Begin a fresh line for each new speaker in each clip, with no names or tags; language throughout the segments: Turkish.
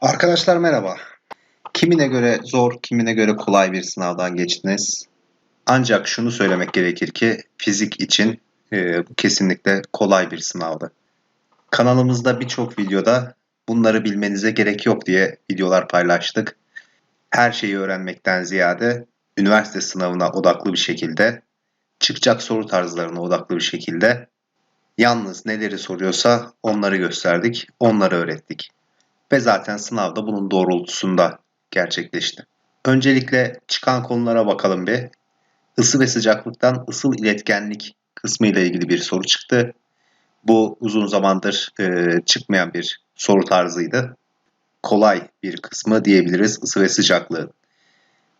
Arkadaşlar merhaba. Kimine göre zor, kimine göre kolay bir sınavdan geçtiniz. Ancak şunu söylemek gerekir ki fizik için e, kesinlikle kolay bir sınavdı. Kanalımızda birçok videoda bunları bilmenize gerek yok diye videolar paylaştık. Her şeyi öğrenmekten ziyade üniversite sınavına odaklı bir şekilde, çıkacak soru tarzlarına odaklı bir şekilde yalnız neleri soruyorsa onları gösterdik, onları öğrettik ve zaten sınavda bunun doğrultusunda gerçekleşti. Öncelikle çıkan konulara bakalım bir. Isı ve sıcaklıktan ısıl iletkenlik kısmı ile ilgili bir soru çıktı. Bu uzun zamandır e, çıkmayan bir soru tarzıydı. Kolay bir kısmı diyebiliriz ısı ve sıcaklığı.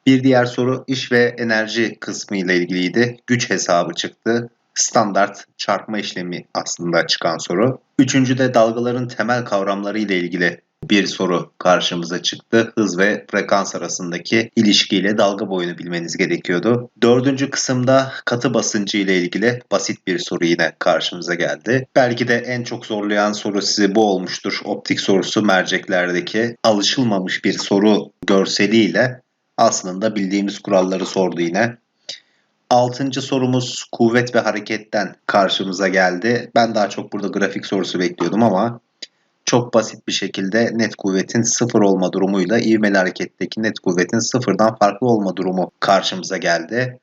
Bir diğer soru iş ve enerji kısmı ile ilgiliydi. Güç hesabı çıktı. Standart çarpma işlemi aslında çıkan soru. Üçüncü de dalgaların temel kavramları ile ilgili bir soru karşımıza çıktı. Hız ve frekans arasındaki ilişkiyle dalga boyunu bilmeniz gerekiyordu. Dördüncü kısımda katı basıncı ile ilgili basit bir soru yine karşımıza geldi. Belki de en çok zorlayan soru sizi bu olmuştur. Optik sorusu merceklerdeki alışılmamış bir soru görseliyle aslında bildiğimiz kuralları sordu yine. Altıncı sorumuz kuvvet ve hareketten karşımıza geldi. Ben daha çok burada grafik sorusu bekliyordum ama çok basit bir şekilde net kuvvetin sıfır olma durumuyla ivmeli hareketteki net kuvvetin sıfırdan farklı olma durumu karşımıza geldi.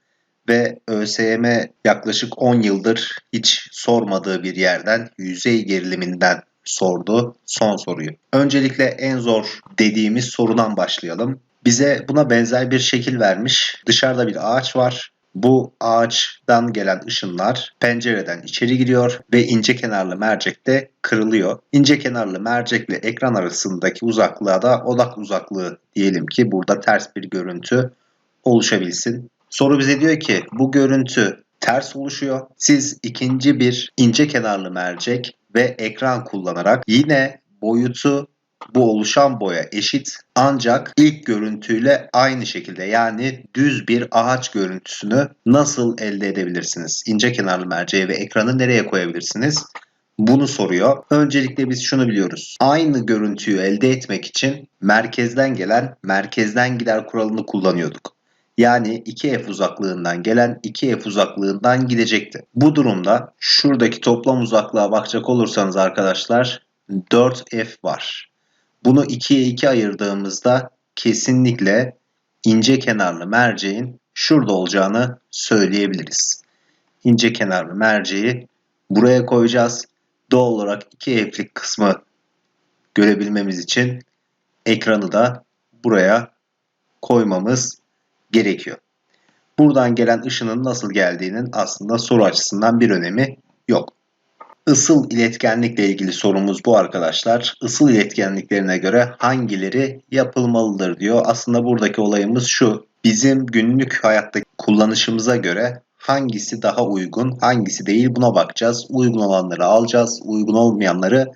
Ve ÖSYM yaklaşık 10 yıldır hiç sormadığı bir yerden yüzey geriliminden sordu son soruyu. Öncelikle en zor dediğimiz sorudan başlayalım. Bize buna benzer bir şekil vermiş. Dışarıda bir ağaç var. Bu ağaçtan gelen ışınlar pencereden içeri giriyor ve ince kenarlı mercekte kırılıyor. İnce kenarlı mercekle ekran arasındaki uzaklığa da odak uzaklığı diyelim ki burada ters bir görüntü oluşabilsin. Soru bize diyor ki bu görüntü ters oluşuyor. Siz ikinci bir ince kenarlı mercek ve ekran kullanarak yine boyutu bu oluşan boya eşit ancak ilk görüntüyle aynı şekilde yani düz bir ağaç görüntüsünü nasıl elde edebilirsiniz? İnce kenarlı merceği ve ekranı nereye koyabilirsiniz? Bunu soruyor. Öncelikle biz şunu biliyoruz. Aynı görüntüyü elde etmek için merkezden gelen merkezden gider kuralını kullanıyorduk. Yani 2f uzaklığından gelen 2f uzaklığından gidecekti. Bu durumda şuradaki toplam uzaklığa bakacak olursanız arkadaşlar 4f var. Bunu 2'ye 2 ayırdığımızda kesinlikle ince kenarlı merceğin şurada olacağını söyleyebiliriz. İnce kenarlı merceği buraya koyacağız. Doğal olarak 2F'lik kısmı görebilmemiz için ekranı da buraya koymamız gerekiyor. Buradan gelen ışının nasıl geldiğinin aslında soru açısından bir önemi yok. Isıl iletkenlikle ilgili sorumuz bu arkadaşlar. Isıl iletkenliklerine göre hangileri yapılmalıdır diyor. Aslında buradaki olayımız şu. Bizim günlük hayatta kullanışımıza göre hangisi daha uygun, hangisi değil buna bakacağız. Uygun olanları alacağız, uygun olmayanları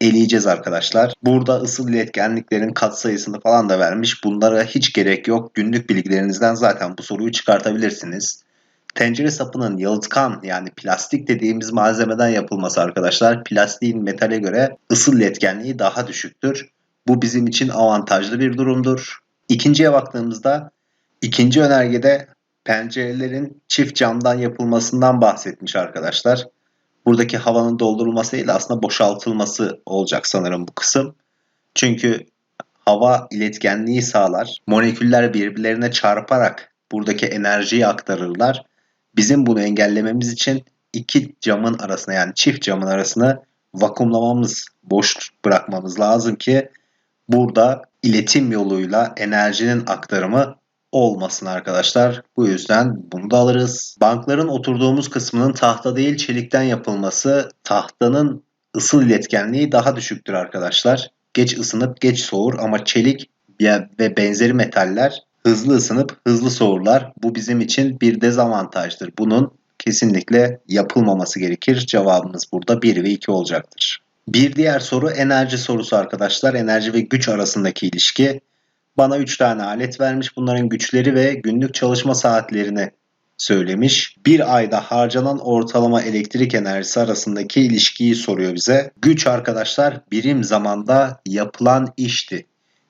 eleyeceğiz arkadaşlar. Burada ısıl iletkenliklerin katsayısını falan da vermiş. Bunlara hiç gerek yok. Günlük bilgilerinizden zaten bu soruyu çıkartabilirsiniz. Tencere sapının yalıtkan yani plastik dediğimiz malzemeden yapılması arkadaşlar plastiğin metale göre ısı iletkenliği daha düşüktür. Bu bizim için avantajlı bir durumdur. İkinciye baktığımızda ikinci önergede pencerelerin çift camdan yapılmasından bahsetmiş arkadaşlar. Buradaki havanın doldurulması değil aslında boşaltılması olacak sanırım bu kısım. Çünkü hava iletkenliği sağlar. Moleküller birbirlerine çarparak buradaki enerjiyi aktarırlar Bizim bunu engellememiz için iki camın arasına yani çift camın arasını vakumlamamız, boş bırakmamız lazım ki burada iletim yoluyla enerjinin aktarımı olmasın arkadaşlar. Bu yüzden bunu da alırız. Bankların oturduğumuz kısmının tahta değil çelikten yapılması tahtanın ısıl iletkenliği daha düşüktür arkadaşlar. Geç ısınıp geç soğur ama çelik ve benzeri metaller hızlı ısınıp hızlı soğurlar. Bu bizim için bir dezavantajdır. Bunun kesinlikle yapılmaması gerekir. Cevabımız burada 1 ve 2 olacaktır. Bir diğer soru enerji sorusu arkadaşlar. Enerji ve güç arasındaki ilişki. Bana 3 tane alet vermiş. Bunların güçleri ve günlük çalışma saatlerini söylemiş. Bir ayda harcanan ortalama elektrik enerjisi arasındaki ilişkiyi soruyor bize. Güç arkadaşlar birim zamanda yapılan işti.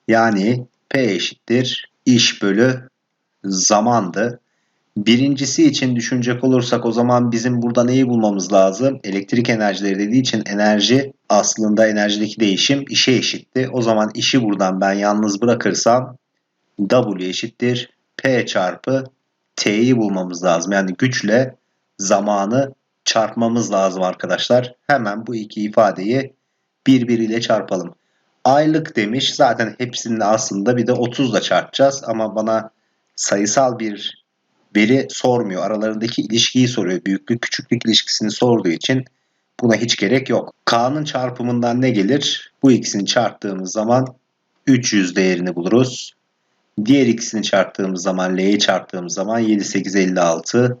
Yani P eşittir iş bölü zamandı. Birincisi için düşünecek olursak o zaman bizim burada neyi bulmamız lazım? Elektrik enerjileri dediği için enerji aslında enerjideki değişim işe eşitti. O zaman işi buradan ben yalnız bırakırsam W eşittir P çarpı T'yi bulmamız lazım. Yani güçle zamanı çarpmamız lazım arkadaşlar. Hemen bu iki ifadeyi birbiriyle çarpalım. Aylık demiş. Zaten hepsini aslında bir de 30 ile çarpacağız. Ama bana sayısal bir veri sormuyor. Aralarındaki ilişkiyi soruyor. Büyüklük küçüklük ilişkisini sorduğu için buna hiç gerek yok. K'nın çarpımından ne gelir? Bu ikisini çarptığımız zaman 300 değerini buluruz. Diğer ikisini çarptığımız zaman L'yi çarptığımız zaman 7, 8, 56,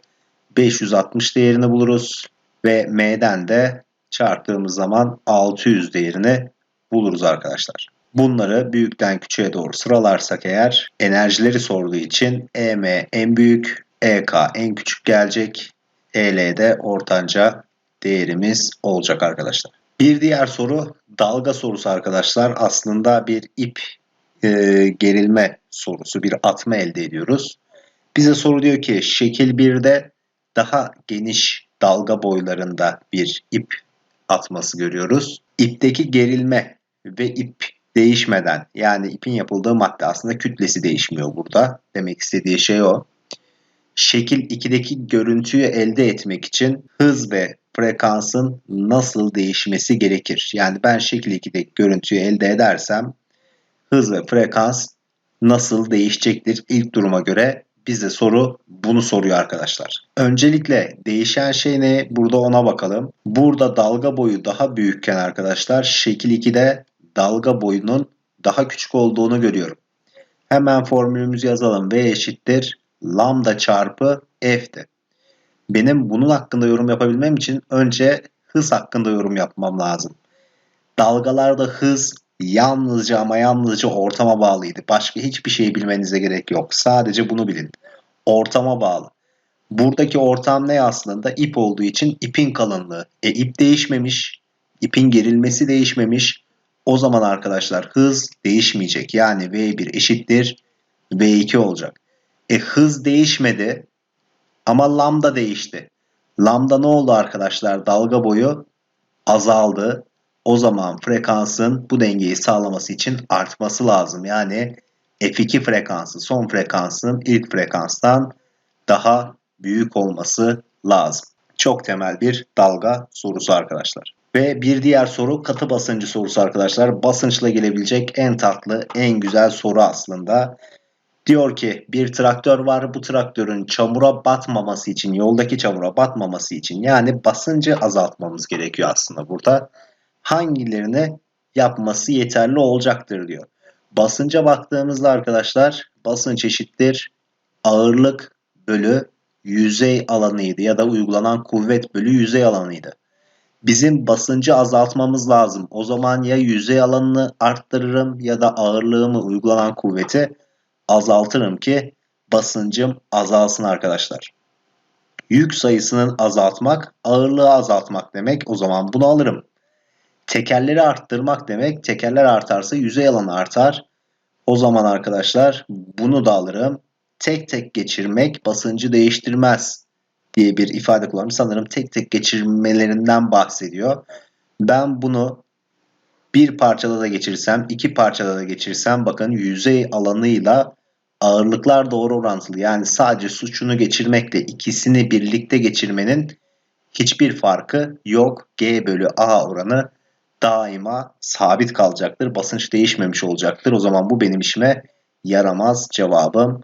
560 değerini buluruz. Ve M'den de çarptığımız zaman 600 değerini buluruz arkadaşlar. Bunları büyükten küçüğe doğru sıralarsak eğer enerjileri sorduğu için EM en büyük, EK en küçük gelecek. EL'de ortanca değerimiz olacak arkadaşlar. Bir diğer soru dalga sorusu arkadaşlar. Aslında bir ip e, gerilme sorusu, bir atma elde ediyoruz. Bize soru diyor ki şekil 1'de daha geniş dalga boylarında bir ip atması görüyoruz. İpteki gerilme ve ip değişmeden yani ipin yapıldığı madde aslında kütlesi değişmiyor burada. Demek istediği şey o. Şekil 2'deki görüntüyü elde etmek için hız ve frekansın nasıl değişmesi gerekir? Yani ben şekil 2'deki görüntüyü elde edersem hız ve frekans nasıl değişecektir ilk duruma göre bize soru bunu soruyor arkadaşlar. Öncelikle değişen şey ne? Burada ona bakalım. Burada dalga boyu daha büyükken arkadaşlar şekil 2'de dalga boyunun daha küçük olduğunu görüyorum. Hemen formülümüzü yazalım. V eşittir lambda çarpı f'ti. Benim bunun hakkında yorum yapabilmem için önce hız hakkında yorum yapmam lazım. Dalgalarda hız yalnızca ama yalnızca ortama bağlıydı. Başka hiçbir şey bilmenize gerek yok. Sadece bunu bilin. Ortama bağlı. Buradaki ortam ne aslında? İp olduğu için ipin kalınlığı. E ip değişmemiş. ipin gerilmesi değişmemiş. O zaman arkadaşlar hız değişmeyecek. Yani V1 eşittir V2 olacak. E hız değişmedi ama lambda değişti. Lambda ne oldu arkadaşlar? Dalga boyu azaldı. O zaman frekansın bu dengeyi sağlaması için artması lazım. Yani F2 frekansı son frekansın ilk frekanstan daha büyük olması lazım. Çok temel bir dalga sorusu arkadaşlar. Ve bir diğer soru katı basıncı sorusu arkadaşlar. Basınçla gelebilecek en tatlı, en güzel soru aslında. Diyor ki bir traktör var. Bu traktörün çamura batmaması için, yoldaki çamura batmaması için yani basıncı azaltmamız gerekiyor aslında burada. Hangilerini yapması yeterli olacaktır diyor. Basınca baktığımızda arkadaşlar basınç eşittir ağırlık bölü yüzey alanıydı ya da uygulanan kuvvet bölü yüzey alanıydı bizim basıncı azaltmamız lazım. O zaman ya yüzey alanını arttırırım ya da ağırlığımı uygulanan kuvveti azaltırım ki basıncım azalsın arkadaşlar. Yük sayısının azaltmak, ağırlığı azaltmak demek. O zaman bunu alırım. Tekerleri arttırmak demek. Tekerler artarsa yüzey alanı artar. O zaman arkadaşlar bunu da alırım. Tek tek geçirmek basıncı değiştirmez diye bir ifade kullanmış. Sanırım tek tek geçirmelerinden bahsediyor. Ben bunu bir parçada da geçirsem, iki parçada da geçirsem bakın yüzey alanıyla ağırlıklar doğru orantılı. Yani sadece suçunu geçirmekle ikisini birlikte geçirmenin hiçbir farkı yok. G bölü A oranı daima sabit kalacaktır. Basınç değişmemiş olacaktır. O zaman bu benim işime yaramaz. Cevabım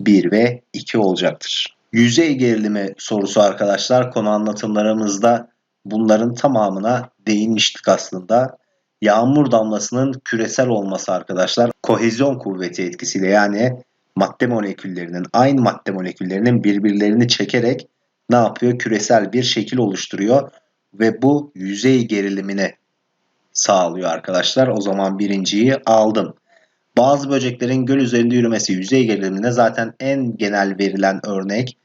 1 ve 2 olacaktır. Yüzey gerilimi sorusu arkadaşlar konu anlatımlarımızda bunların tamamına değinmiştik aslında. Yağmur damlasının küresel olması arkadaşlar kohezyon kuvveti etkisiyle yani madde moleküllerinin aynı madde moleküllerinin birbirlerini çekerek ne yapıyor? Küresel bir şekil oluşturuyor ve bu yüzey gerilimini sağlıyor arkadaşlar. O zaman birinciyi aldım. Bazı böceklerin göl üzerinde yürümesi yüzey gerilimine zaten en genel verilen örnek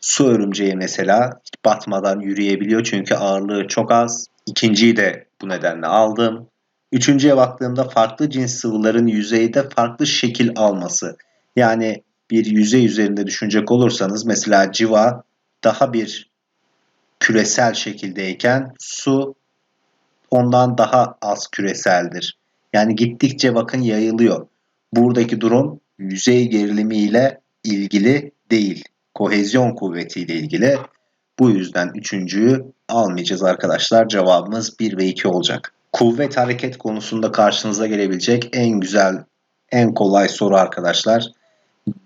su örümceği mesela batmadan yürüyebiliyor çünkü ağırlığı çok az. İkinciyi de bu nedenle aldım. Üçüncüye baktığımda farklı cins sıvıların yüzeyde farklı şekil alması. Yani bir yüzey üzerinde düşünecek olursanız mesela civa daha bir küresel şekildeyken su ondan daha az küreseldir. Yani gittikçe bakın yayılıyor. Buradaki durum yüzey gerilimi ile ilgili değil. Kohezyon kuvvetiyle ilgili. Bu yüzden üçüncüyü almayacağız arkadaşlar. Cevabımız 1 ve 2 olacak. Kuvvet hareket konusunda karşınıza gelebilecek en güzel, en kolay soru arkadaşlar.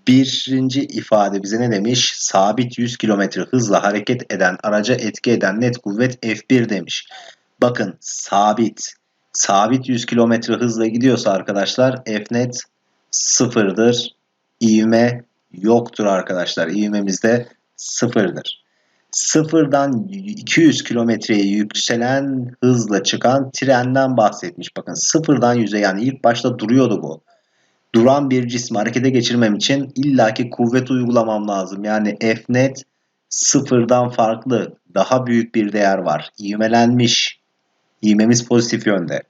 Birinci ifade bize ne demiş? Sabit 100 km hızla hareket eden araca etki eden net kuvvet F1 demiş. Bakın sabit. Sabit 100 km hızla gidiyorsa arkadaşlar F net sıfırdır. İvme yoktur arkadaşlar. İvmemiz de sıfırdır. Sıfırdan 200 kilometreye yükselen hızla çıkan trenden bahsetmiş. Bakın sıfırdan 100'e yani ilk başta duruyordu bu. Duran bir cismi harekete geçirmem için illaki kuvvet uygulamam lazım. Yani F net sıfırdan farklı daha büyük bir değer var. İvmelenmiş. İvmemiz pozitif yönde.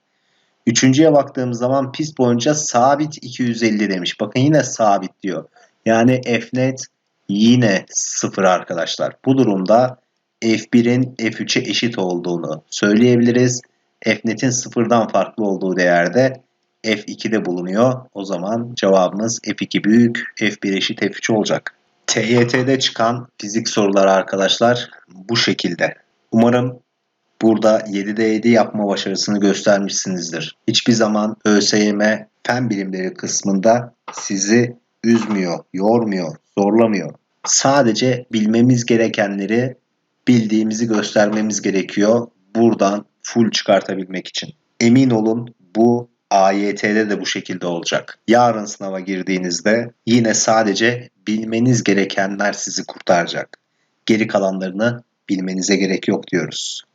Üçüncüye baktığımız zaman pist boyunca sabit 250 demiş. Bakın yine sabit diyor. Yani F net yine sıfır arkadaşlar. Bu durumda F1'in F3'e eşit olduğunu söyleyebiliriz. F net'in sıfırdan farklı olduğu değerde F2'de bulunuyor. O zaman cevabımız F2 büyük, F1 eşit F3 olacak. TYT'de çıkan fizik soruları arkadaşlar bu şekilde. Umarım burada 7'de 7 yapma başarısını göstermişsinizdir. Hiçbir zaman ÖSYM fen bilimleri kısmında sizi üzmüyor, yormuyor, zorlamıyor. Sadece bilmemiz gerekenleri bildiğimizi göstermemiz gerekiyor. Buradan full çıkartabilmek için. Emin olun bu AYT'de de bu şekilde olacak. Yarın sınava girdiğinizde yine sadece bilmeniz gerekenler sizi kurtaracak. Geri kalanlarını bilmenize gerek yok diyoruz.